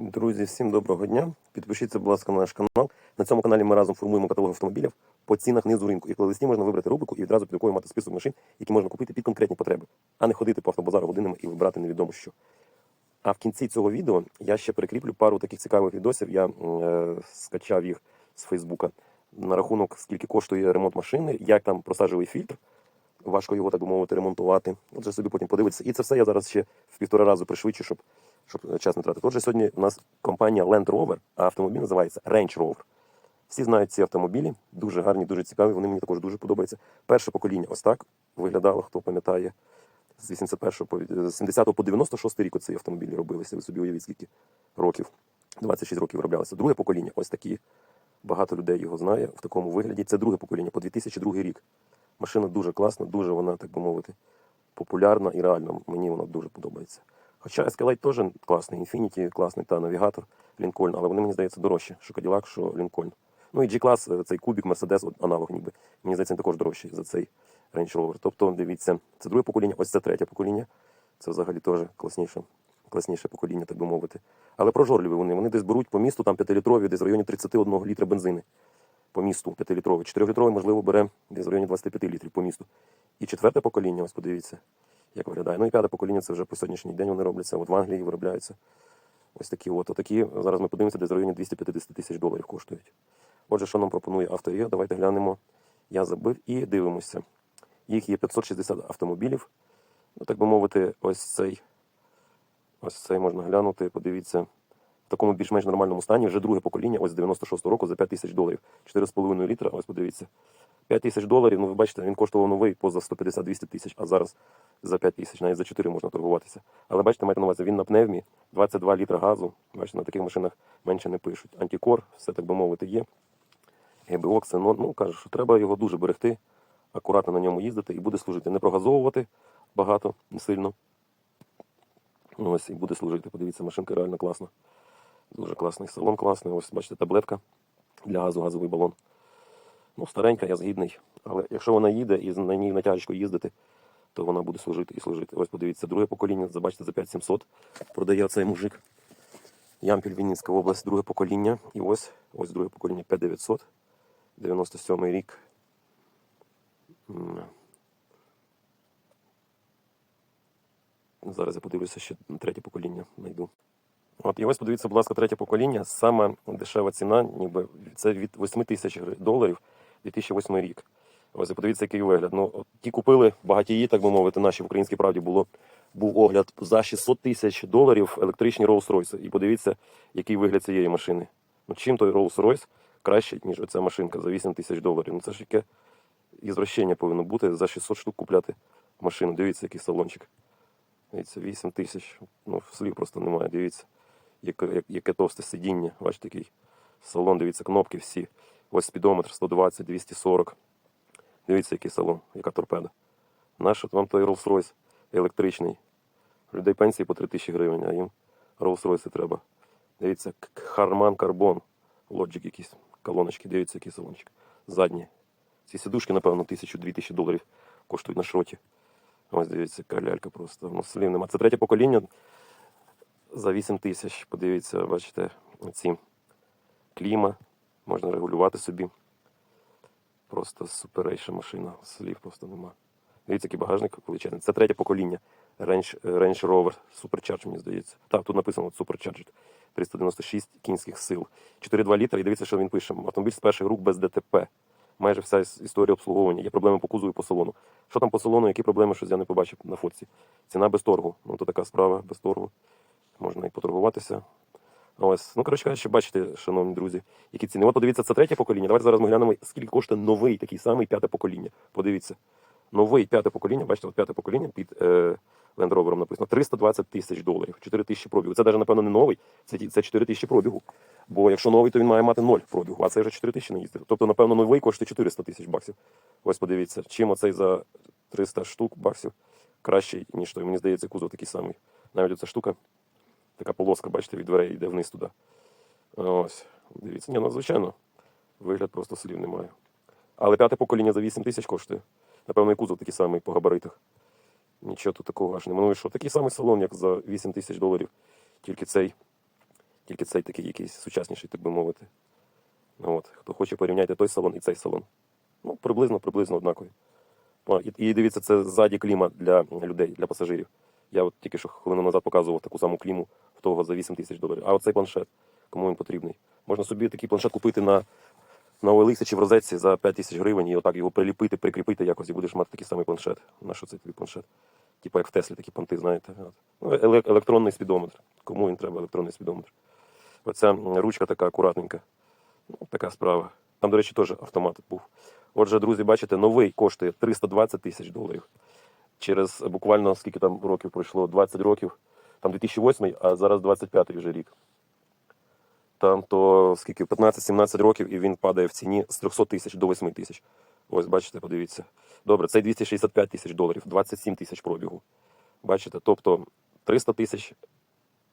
Друзі, всім доброго дня. Підпишіться, будь ласка, на наш канал. На цьому каналі ми разом формуємо каталог автомобілів по цінах низу ринку. І в плейлисті можна вибрати рубрику і відразу під рукою мати список машин, які можна купити під конкретні потреби, а не ходити по автобазару годинами і вибирати невідомо що. А в кінці цього відео я ще прикріплю пару таких цікавих відосів. Я е, скачав їх з Фейсбука на рахунок, скільки коштує ремонт машини, як там просаджує фільтр. Важко його, так би мовити, ремонтувати. Отже, собі потім подивитися. І це все я зараз ще в півтора разу пришвидшу, щоб, щоб час не тратити. Отже, сьогодні у нас компанія Land Rover, а автомобіль називається Range Rover. Всі знають ці автомобілі, дуже гарні, дуже цікаві. Вони мені також дуже подобаються. Перше покоління ось так виглядало, хто пам'ятає, з 81 по з 70 по 96 рік оці автомобілі робилися. Ви собі уявіть, скільки років. 26 років вироблялися. Друге покоління ось такі. Багато людей його знає в такому вигляді. Це друге покоління по 2002 рік. Машина дуже класна, дуже вона, так би мовити, популярна і реально мені вона дуже подобається. Хоча Escalade теж класний, Infiniti класний та навігатор Lincoln, але вони мені здається дорожчі, що Cadillac, що Lincoln. Ну і G-клас, цей кубік, Mercedes, аналог ніби. Мені здається, він також дорожчий за цей Range Rover. Тобто, дивіться, це друге покоління, ось це третє покоління. Це взагалі теж класніше, класніше покоління, так би мовити. Але прожорливі вони. Вони десь беруть по місту там 5-літрові, десь в районі 31 літра бензини по місту 5-літровий. 4-літровий, можливо, бере десь в районі 25 літрів по місту. І четверте покоління, ось подивіться, як виглядає. Ну і п'яте покоління це вже по сьогоднішній день вони робляться. От в Англії виробляються. Ось такі от. Отакі, зараз ми подивимося, десь в районі 250 тисяч доларів коштують. Отже, що нам пропонує авторія? Давайте глянемо. Я забив і дивимося. Їх є 560 автомобілів. Ну, так би мовити, ось цей, ось цей можна глянути, подивіться. В такому більш-менш нормальному стані вже друге покоління, ось з 96-го року за 5 тисяч доларів. 4,5 літра, ось подивіться. 5 тисяч доларів, ну ви бачите, він коштував новий поза 150-200 тисяч, а зараз за 5 тисяч, навіть за 4 можна торгуватися. Але бачите, маєте на увазі, він на пневмі, 22 літра газу. Бачите, на таких машинах менше не пишуть. Антикор, все так би мовити, є. ГБО, ксенон, ну каже, що треба його дуже берегти, акуратно на ньому їздити і буде служити. Не прогазовувати багато, не сильно. Ну, ось і буде служити. Подивіться, машинка реально класна. Дуже класний салон класний. Ось бачите, таблетка для газу, газовий балон. Ну, старенька, я згідний. Але якщо вона їде і на ній натяжечку їздити, то вона буде служити і служити. Ось подивіться, друге покоління, забачте, за 5700 продає цей мужик. Ямпіль Вінницька область, друге покоління. І ось ось друге покоління 5900, 97 рік. Зараз я подивлюся ще третє покоління знайду. От, і ось подивіться, будь ласка, третє покоління. Саме дешева ціна, ніби це від 8 тисяч доларів 2008 рік. Ось і подивіться, який вигляд. Ну, ті купили багатії, так би мовити, наші в українській правді було був огляд за 600 тисяч доларів електричні Rolls-Royce. І подивіться, який вигляд цієї машини. Ну, чим той Rolls-Royce краще, ніж оця машинка за 8 тисяч доларів. Ну це ж яке ізвращення повинно бути за 600 штук купляти машину. Дивіться, який салончик. Дивіться, 8 тисяч. Ну, слів просто немає. Дивіться, яке, яке товсте сидіння. Бачите, такий салон, дивіться, кнопки всі. Ось спідометр 120, 240. Дивіться, який салон, яка торпеда. Наш от вам той Rolls-Royce електричний. Людей пенсії по 3 тисячі гривень, а їм Rolls-Royce треба. Дивіться, к- Harman Karbon. Лоджик якийсь, колоночки, дивіться, який салончик. Задні. Ці сідушки, напевно, тисячу-дві тисячі доларів коштують на шроті. Ось дивіться, калялька просто. Ну, слів нема. Це третє покоління за 8 тисяч. Подивіться, бачите, ці кліма. Можна регулювати собі. Просто суперейша машина. Слів просто нема. Дивіться, який багажник величезний. Це третє покоління. Range, Range Rover Supercharged, мені здається. Так, тут написано Supercharged. 396 кінських сил. 4,2 літра. І дивіться, що він пише. Автомобіль з перших рук без ДТП. Майже вся історія обслуговування. Є проблеми по кузову і по салону. Що там по салону, які проблеми, щось я не побачив на фотці. Ціна без торгу. Ну, то така справа без торгу. Можна і поторгуватися. Ось, ну коротше кажучи, бачите, шановні друзі, які ціни. От подивіться, це третє покоління. Давайте зараз ми глянемо, скільки коштує новий такий самий п'яте покоління. Подивіться. Новий п'яте покоління, бачите, от п'яте покоління під е, Land Rover написано 320 тисяч доларів, 4 тисячі пробігу. Це навіть, напевно, не новий, це, це 4 тисячі пробігу. Бо якщо новий, то він має мати 0 пробігу, а це вже 4 тисячі наїздив. Тобто, напевно, новий коштує 400 тисяч баксів. Ось подивіться, чим оцей за 300 штук баксів кращий, ніж той. Мені здається, кузов такий самий. Навіть оця штука, така полоска, бачите, від дверей йде вниз туди. Ось, дивіться, ні, ну звичайно, вигляд просто слів немає. Але п'яте покоління за 8 тисяч коштує. Напевно, і кузов такий самий по габаритах. Нічого тут такого аж немає. Ну і що, такий самий салон, як за 8 тисяч доларів. Тільки цей Тільки цей такий якийсь сучасніший, так би мовити. Ну, От. Хто хоче, порівняйте той салон і цей салон. Ну, приблизно, приблизно однакові. І, і дивіться, це ззаді кліма для людей, для пасажирів. Я от тільки що хвилину назад показував таку саму кліму в того за 8 тисяч доларів. А оцей планшет, кому він потрібний. Можна собі такий планшет купити на, на OLX чи в розетці за 5 тисяч гривень і отак його приліпити, прикріпити якось, і будеш мати такий самий планшет. На що це тобі планшет? Типу як в Теслі такі понти, знаєте. Ну, електронний спідометр. Кому він треба електронний спідометр? Оця ручка така акуратненька. Ну, така справа. Там, до речі, теж автомат був. Отже, друзі, бачите, новий коштує 320 тисяч доларів. Через буквально скільки там років пройшло? 20 років. Там 2008, а зараз 25 вже рік. Там то скільки 15-17 років, і він падає в ціні з 300 тисяч до 8 тисяч. Ось, бачите, подивіться. Добре, це 265 тисяч доларів, 27 тисяч пробігу. Бачите, тобто 300 тисяч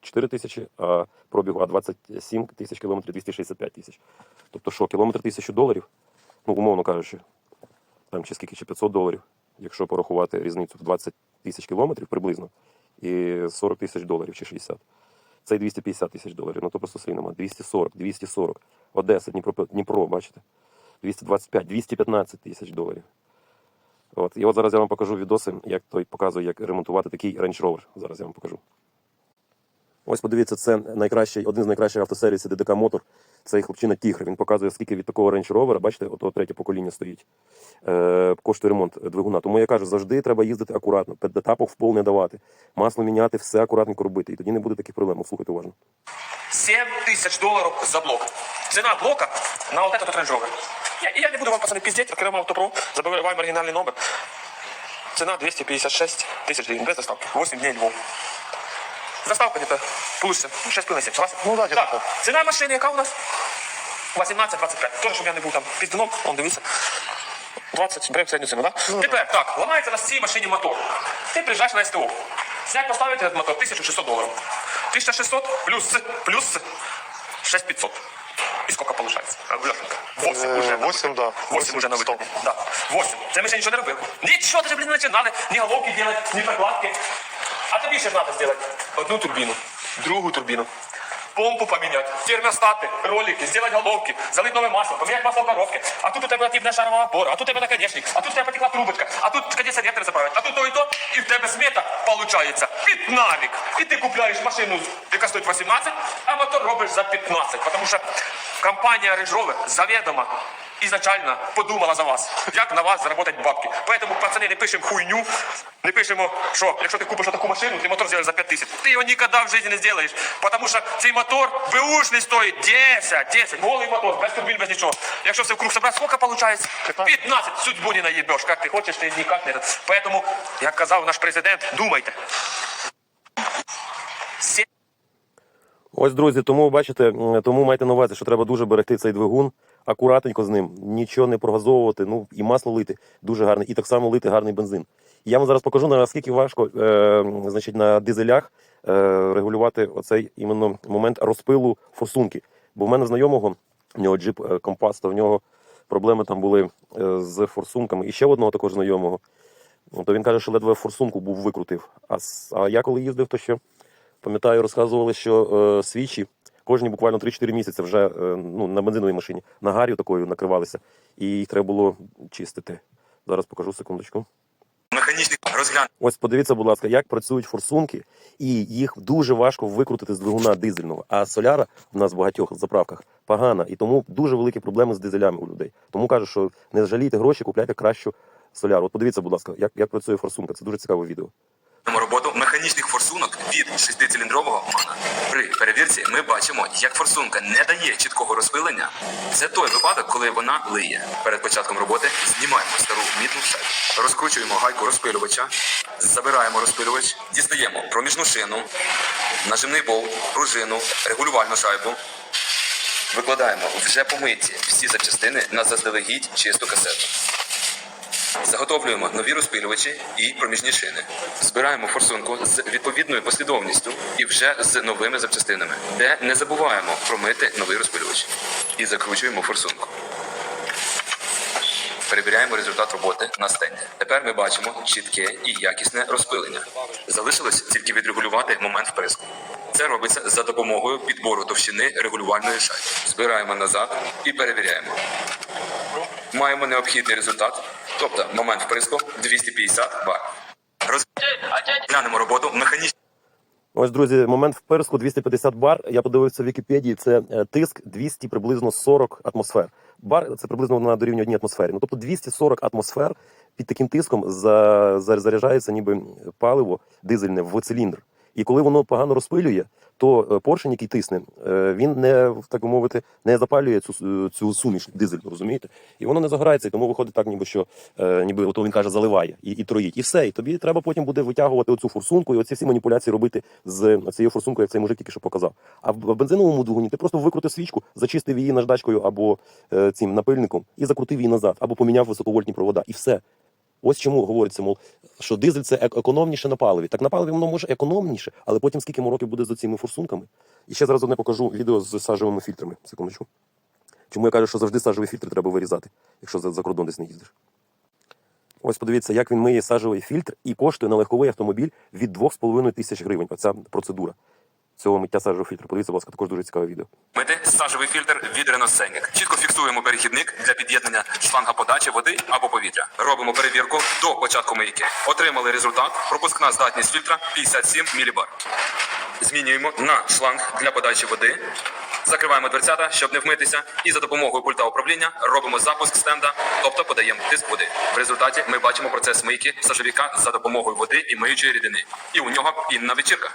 4 тисячі, а пробігу, а 27 тисяч кілометрів 265 тисяч. Тобто що, кілометр тисячу доларів, ну, умовно кажучи, там чи скільки, чи 500 доларів, якщо порахувати різницю в 20 тисяч кілометрів приблизно, і 40 тисяч доларів чи 60. Це й 250 тисяч доларів, ну то просто слінема. 240, 240. Одеса, Дніпро, Дніпро, бачите? 225, 215 тисяч доларів. От. І от зараз я вам покажу відоси, як той показує, як ремонтувати такий Range Rover. Зараз я вам покажу. Ось подивіться, це найкращий, один з найкращих автосерій це ДДК Мотор. Цей хлопчина Тігр. Він показує, скільки від такого Range Rover, бачите, от третє покоління стоїть. Е, коштує ремонт двигуна. Тому я кажу, завжди треба їздити акуратно, педетапок в пол не давати. Масло міняти, все акуратненько робити. І тоді не буде таких проблем. Слухайте уважно. 7 тысяч долларов за блок. Цена блока на вот этот Range Rover. Я, и я не буду вам, пацаны, пиздеть, открываем автопро, забываем оригинальный номер. Цена 256 тысяч гривен, без доставки. 8 дней Львов. Доставка где-то получится ну, 6,7, согласен? Ну да, где-то так. так. Цена машины яка у нас? 18-25. Тоже, щоб я не був там піздуном, он дивіться. 20, беремо середню ціну, да? Тепер, так, ламається на цій машині мотор. Ти приїжджаєш на СТО. Снять поставити этот мотор 1600 долларов. 1600 плюс, плюс 6500. И сколько получается? А, Лешенька? 8 Э, уже. на восемь, выходе. да. 8 уже на Восемь, выходе. Да. 8. Це ми ще нічого не робили. Нічого даже, блин, не начинали. Ни головки делать, ни прокладки. А тобі ще треба зробити? Одну турбіну, другу турбіну. Помпу поменять, термостаты, ролики, сделать головки, залить новое масло, поменять масло в коробке. А тут у тебя активная шарова опора, а тут у тебя наконечник, а тут у тебя потекла трубочка, а тут кондиционер заправить, а тут то и то, и в тебе смета получается пятнавик. И ты купляешь машину, яка стоит 18, а мотор робишь за 15, потому что компания Rover заведомо изначально подумала за вас, як на вас заработать бабки. Поэтому, пацаны, не пишемо хуйню, не пишемо, що якщо ти купиш таку машину, ти мотор зробиш за 5 тисяч. Ти його ніколи в житті не зробиш. Тому що цей мотор беушний стоїть 10, 10, голий мотор, без турбін, без нічого. Якщо все вкруг собрати, скільки виходить? 15. Судьбу не наїбеш, як ти хочеш, ти ніяк не. Поэтому, як казав наш президент, думайте. Ось, друзі, тому бачите, тому майте на увазі, що треба дуже берегти цей двигун, акуратненько з ним, нічого не прогазовувати, ну і масло лити дуже гарне, і так само лити гарний бензин. Я вам зараз покажу наскільки важко, е, значить, на дизелях е, регулювати оцей іменно момент розпилу форсунки. Бо в мене знайомого, в нього джип е, компас, то в нього проблеми там були е, з форсунками. І ще одного також знайомого. То він каже, що ледве форсунку був викрутив. А, а я коли їздив, то ще пам'ятаю, розказували, що е, свічі кожні буквально 3-4 місяці вже е, ну, на бензиновій машині на гарю такою накривалися, і їх треба було чистити. Зараз покажу секундочку. Механічний. Ось подивіться, будь ласка, як працюють форсунки, і їх дуже важко викрутити з двигуна дизельного. А соляра в нас в багатьох заправках погана, і тому дуже великі проблеми з дизелями у людей. Тому кажу, що не жалійте гроші, купляйте кращу соляру. От подивіться, будь ласка, як, як працює форсунка. Це дуже цікаве відео. Роботу механічних форсунок від шестициліндрового мана. При перевірці ми бачимо, як форсунка не дає чіткого розпилення. Це той випадок, коли вона лиє. Перед початком роботи знімаємо стару мідну шайбу, розкручуємо гайку розпилювача, забираємо розпилювач, дістаємо проміжну шину, нажимний болт, пружину, регулювальну шайбу. Викладаємо вже помиті всі запчастини на заздалегідь чисту касету. Заготовлюємо нові розпилювачі і проміжні шини. Збираємо форсунку з відповідною послідовністю і вже з новими запчастинами, де не забуваємо промити новий розпилювач. І закручуємо форсунку. Перевіряємо результат роботи на стенді. Тепер ми бачимо чітке і якісне розпилення. Залишилось тільки відрегулювати момент вприску. Це робиться за допомогою підбору товщини регулювальної шайби. Збираємо назад і перевіряємо. Маємо необхідний результат, тобто момент вприску 250 бар. Розглянемо роботу механічно. Ось, друзі, момент впирску 250 бар. Я подивився в Вікіпедії. Це е, тиск 200 приблизно 40 атмосфер. Бар це приблизно на дорівнює одній атмосфері. Ну тобто 240 атмосфер під таким тиском за, за, заряджається ніби паливо дизельне в циліндр. І коли воно погано розпилює, то е, поршень, який тисне, е, він не так мовити не запалює цю цю суміш дизельну, розумієте? І воно не загорається, тому виходить так, ніби що е, ніби ото він каже, заливає і, і троїть. І все. І тобі треба потім буде витягувати оцю форсунку і оці всі маніпуляції робити з цією форсункою, як цей мужик тільки що показав. А в бензиновому двигуні ти просто викрутив свічку, зачистив її наждачкою або е, цим напильником і закрутив її назад, або поміняв високовольтні провода. І все. Ось чому говориться, мов, що дизель це економніше на паливі. Так на паливі воно може економніше, але потім скільки років буде за цими форсунками. І ще зараз одне покажу відео з сажевими фільтрами. Секундочку. Чому я кажу, що завжди сажевий фільтр треба вирізати, якщо за, за кордон десь не їздиш. Ось подивіться, як він миє сажевий фільтр і коштує на легковий автомобіль від 2,5 тисяч гривень. Оця процедура цього миття сажевого фільтру. Подивіться, будь ласка, також дуже цікаве відео. Мити сажевий фільтр від Renault Чітко фіксуємо перехідник для під'єднання шланга подачі води або повітря. Робимо перевірку до початку мийки. Отримали результат. Пропускна здатність фільтра 57 мілібар. Змінюємо на шланг для подачі води. Закриваємо дверцята, щоб не вмитися, і за допомогою пульта управління робимо запуск стенда, тобто подаємо тиск води. В результаті ми бачимо процес мийки сажовіка за допомогою води і миючої рідини. І у нього пінна вечірка.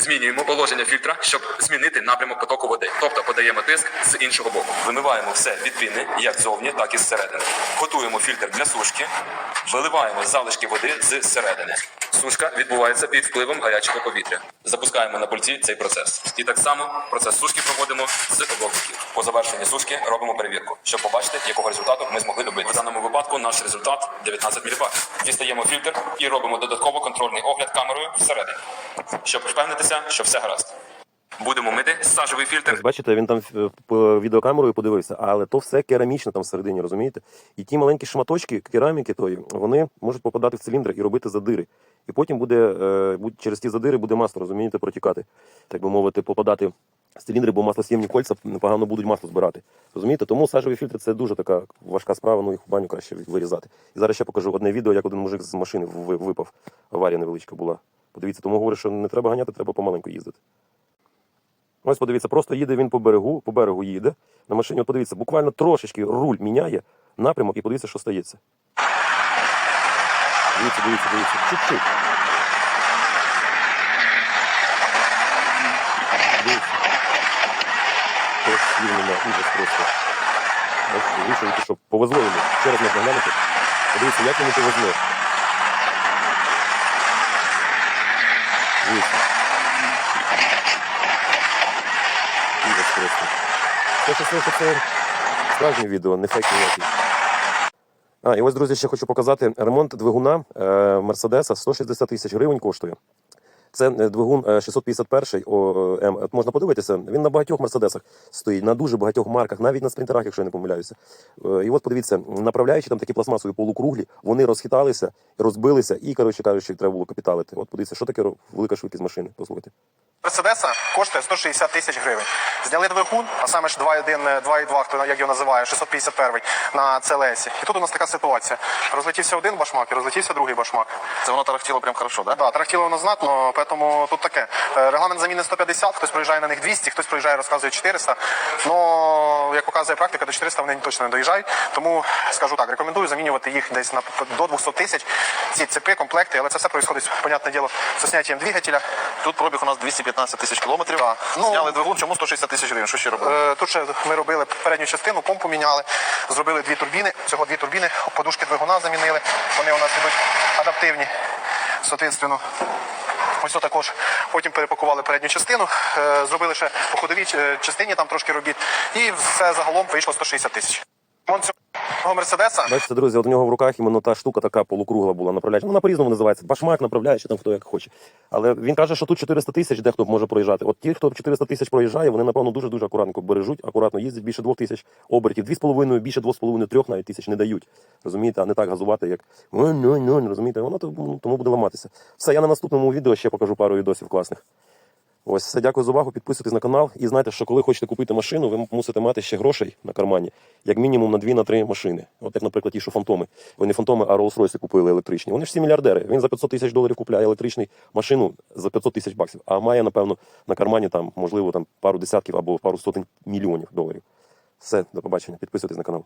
Змінюємо положення фільтра, щоб змінити напрямок потоку води. Тобто подаємо тиск з іншого боку. Вимиваємо все від піни, як ззовні, так і зсередини. Готуємо фільтр для сушки, виливаємо залишки води з середини. Сушка відбувається під впливом гарячого повітря. Запускаємо на пульті цей процес. І так само процес сушки проводимо з обох боків. По завершенні сушки робимо перевірку, щоб побачити, якого результату ми змогли добити. В даному випадку наш результат 19 мілібар. Дістаємо фільтр і робимо додатково контрольний огляд камерою всередині, щоб впевнитися, що все гаразд. Будемо мити сажевий фільтр бачите, він там е, відеокамерою подивився, але то все керамічне там всередині, розумієте? І ті маленькі шматочки кераміки тої, вони можуть попадати в циліндр і робити задири. І потім буде, е, через ті задири буде масло, розумієте, протікати. Так би мовити, попадати в циліндри, бо маслос'ємні кольця погано будуть масло збирати. Розумієте? Тому сажеві фільтри це дуже така важка справа, ну їх в баню краще вирізати. І зараз ще покажу одне відео, як один мужик з машини випав. Аварія невеличка була. Подивіться, тому говорю, що не треба ганяти, треба помаленьку їздити. Ось подивіться, просто їде він по берегу, по берегу їде. На машині, от подивіться, буквально трошечки руль міняє напрямок і подивіться, що стається. Дивіться, дивіться, дивіться. Чуть-чуть. Дивіться. Ужас просто. Ось вийшов, пішов. Повезло йому. Ще раз можна глянути. Подивіться, як йому повезло. Дивіться. Що це, це справжнє відео, не фейк ніякий. А, і ось, друзі, ще хочу показати ремонт двигуна е, Мерседеса 160 тисяч гривень коштує. Це е, двигун е, 651 о, М. От можна подивитися. Він на багатьох мерседесах стоїть, на дуже багатьох марках, навіть на спринтерах, якщо я не помиляюся. Е, І от подивіться, направляючи там такі пластмасові полукруглі, вони розхиталися, розбилися і, коротше кажучи, треба було капіталити. От подивіться, що таке велика швидкість машини. Послухайте. Мерседеса коштує 160 тисяч гривень. Зняли двигун, а саме ж 2.1, 2.2, хто як його називає, 651 на ЦЛС. І тут у нас така ситуація. Розлетівся один башмак і розлетівся другий башмак. Це воно тарахтіло прям хорошо, да? Да, тарахтіло воно знатно, тому тут таке. Е, Регламент заміни 150, хтось проїжджає на них 200, хтось проїжджає, розказує 400. Ну, як показує практика, до 400 вони точно не доїжджають. Тому скажу так, рекомендую замінювати їх десь на до 200 тисяч. Ці цепи, комплекти, але це все відбувається, понятне діло, з зняттям двигателя. Тут пробіг у нас 215 тисяч кілометрів. Да. Ну, Зняли двигун, чому 160 тисяч гривень? Що ще робили? Е, Тут ще ми робили передню частину, помпу міняли, зробили дві турбіни. Всього дві турбіни, подушки двигуна замінили. Вони у нас ідуть адаптивні. Соответственно, ось це також. Потім перепакували передню частину, е, зробили ще по ходовій е, частині там трошки робіт. І все загалом вийшло 160 тисяч. Мого мерседеса. Бачите, друзі, от у нього в руках іменно та штука така полукругла була направляюча. Вона по-різному називається. Башмак направляючий, там хто як хоче. Але він каже, що тут 400 тисяч дехто може проїжджати. От ті, хто 400 тисяч проїжджає, вони, напевно, дуже-дуже акуратненько бережуть, акуратно їздять, більше 2 тисяч обертів. 2,5, більше 2,5, 3 навіть тисяч не дають. Розумієте, а не так газувати, як ну, ну», розумієте, воно ну, тому буде ламатися. Все, я на наступному відео ще покажу пару відосів класних. Ось все, дякую за увагу. Підписуйтесь на канал і знайте, що коли хочете купити машину, ви мусите мати ще грошей на кармані, як мінімум на 2-3 машини. От як, наприклад, ті, що фантоми. Вони фантоми, а Rolls-Royce купили електричні. Вони ж всі мільярдери. Він за 500 тисяч доларів купляє електричний машину за 500 тисяч баксів, а має, напевно, на кармані там, можливо, там пару десятків або пару сотень мільйонів доларів. Все, до побачення. Підписуйтесь на канал.